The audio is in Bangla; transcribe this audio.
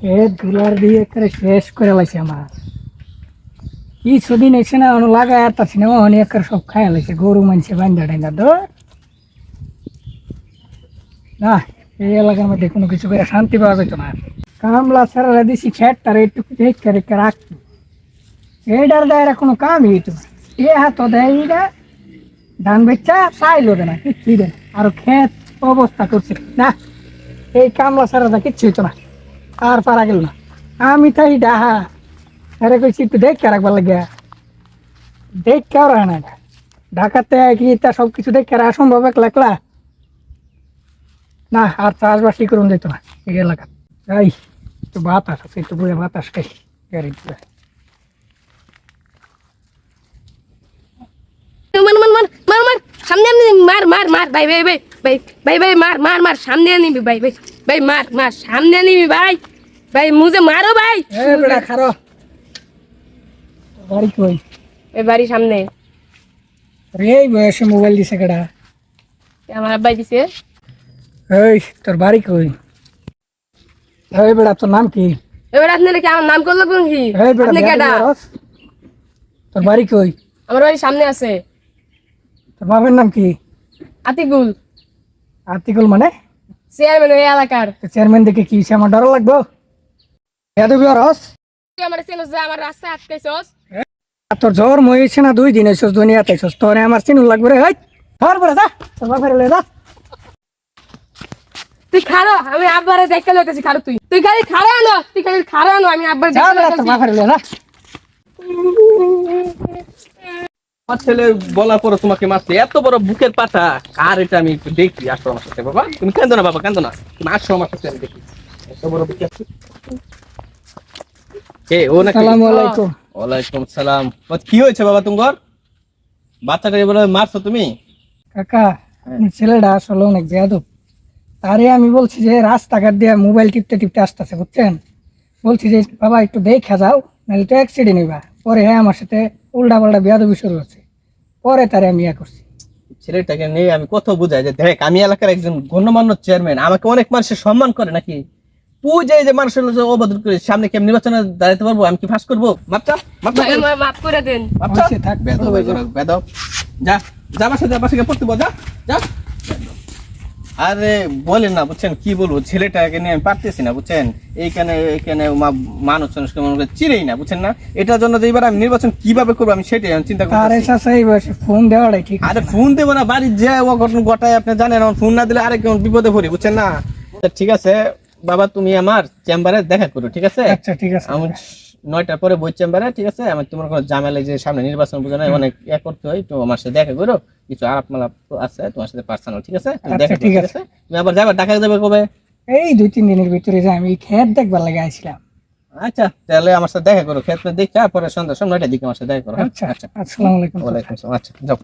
খেত দুলার দিয়ে করে শেষ করে লাইছে আমার। কিছুদিন এসে না অন্য লাগায় আর তার সিনেমা অনেক করে সব খাই লাইছে, গরু মানছে বান্ধা ডাইন্দা ধর। না, এই এলাকার মধ্যে কোনো কিছু করে শান্তি পাওয়া যেত না। কামলা সারা দিছি খেট তার একটু দেখতে রেখে। রাখতো এইটার দায়রা কোনো কামই হইতো না। এ হাত দেয় এইটা ধান বেচা চাইলো না কিচ্ছুই দেয় না। আর ক্ষেত অবস্থা করছে। না, এই কামলা সারাটা কিচ্ছু হইতো না। আর পারা গেল না। আমি তাই ডাহা। আরে কইছি, একটু দেখে রাখবার লাগে দেখে আর হয় না। ঢাকাতে কি তা সব কিছু দেখে রাখা সম্ভব একলা একলা না, আর চাষবাসই করুন যেত না, এই এলাকা। এই, একটু বাতাস আছে, একটু বুড়ে বাতাস খাই, গাড়ি। মার মার মার মার মার সামনে আনি মার মার মার, ভাই ভাই ভাই ভাই ভাই ভাই, মার মার মার, সামনে আনিবি, ভাই ভাই ভাই, মার মার, সামনে আনিবি, ভাই। ভাই মুঝে মারো ভাই। এ বেটা খারো। বাড়ি কই? এই বাড়ি সামনে। রে এই বয়সে মোবাইল দিছে কেডা? আমার আব্বাই দিছে। এই তোর বাড়ি কই? এই বেটা তোর নাম কি? এবার আপনি নাকি আমার নাম করল কি? এই বেটা আপনি কেডা? তোর বাড়ি কই? আমার বাড়ি সামনে আছে। তোর বাবার নাম কি? আতিকুল। আতিকুল মানে? চেয়ারম্যান ওই এলাকার। চেয়ারম্যান দেখে কি? আমার ডর লাগবো। তোর জ্বর মহিছে না দুই দিন হইছস দুনিয়াতে হইছস। তোরে আমার চিনু লাগবে রে ধর যা। যা। তুই খারো আমি আব্বারে দেখতে লইতেছি খারো তুই। তুই খালি খারো আনো তুই খালি খারো আনো আমি আব্বার দেখতে যা আমার ছেলে বলার পরে তোমাকে মারছে এত বড় বুকের পাতা আর এটা আমি একটু দেখি আসো আমার সাথে বাবা। তুমি কেন না বাবা কেন না। তুমি আসো আমার সাথে আমি দেখি। এত বড় বুকের কে ও নাকি? আসসালামু আলাইকুম। ওয়ালাইকুম সালাম কি হয়েছে বাবা তোমার? বাচ্চাটা এবারে মারছো তুমি? কাকা ছেলেটা আসলে অনেক বেয়াদব। তারে আমি বলছি যে রাস্তাঘাট দিয়ে মোবাইল টিপতে টিপতে আসতেছে বুঝছেন? বলছি যে বাবা একটু দেখা যাও নাহলে তো অ্যাক্সিডেন্ট হইবা। পরে হ্যাঁ আমার সাথে উল্টা পাল্টা বেয়াদবি শুরু হচ্ছে। পরে তারে আমি ইয়া করছি। ছেলেটাকে নিয়ে আমি কত বুঝাই যে দেখ আমি এলাকার একজন গণ্যমান্য চেয়ারম্যান আমাকে অনেক মানুষের সম্মান করে নাকি? তুই যে যে মানুষের যে অবদান করিস সামনে কি নির্বাচনে দাঁড়াতে পারব আমি কি ফাঁস করব? মাপটা? মাপটা করে দেন। বাচ্চা থাক, বেদব বেদব। যা যা বাসা যা বাসাকে পড়তে বল, যা যা। আরে বলেন না বুঝছেন কি বলব? ছেলেটাকে নিয়ে আমি পারতেছি না বুঝছেন? এইখানে এইখানে মা- মানুষ মানুষকে মনে করে চিনেই না বুঝছেন না? এটার জন্য যে এবার আমি নির্বাচন কীভাবে করব আমি সেটাই আমি চিন্তা করছি বয়সে ফোন দেওয়াটাই ঠিক আরে ফোন দেবো না বাড়ির যে অঘটন ঘটায় আপনি জানেন আমার ফোন না দিলে আরেক কেমন বিপদে পড়ি বুঝছেন না? ঠিক আছে বাবা তুমি আমার চেম্বারে দেখা করো ঠিক আছে? আচ্ছা ঠিক আছে। আমি নয়টার পরে বই চেম্বারে ঠিক আছে? আমি তোমার কোনো ঝামেলা যে সামনে নির্বাচন বুঝে নাই অনেক ইয়ে করতে হয় তো আমার সাথে দেখা করো। কিছু আলাপ মালাপ আছে তোমার সাথে পার্সোনাল ঠিক আছে? আচ্ছা, দেখা ঠিক আছে। তুমি আবার যাবে ঢাকা যাবে কবে? এই দুই তিন দিনের ভিতরে যে আমি খেত দেখবার লাগে আইছিলাম। আচ্ছা তাহলে আমার সাথে দেখা করো ক্ষেত্রে দেখে পরে সন্ধ্যা সময় নয়টার দিকে আমার সাথে দেখা করো হ্যাঁ? আচ্ছা আচ্ছা। আসসালামু আলাইকুম ওয়ালাইকুম আসসালাম আচ্ছা যাও।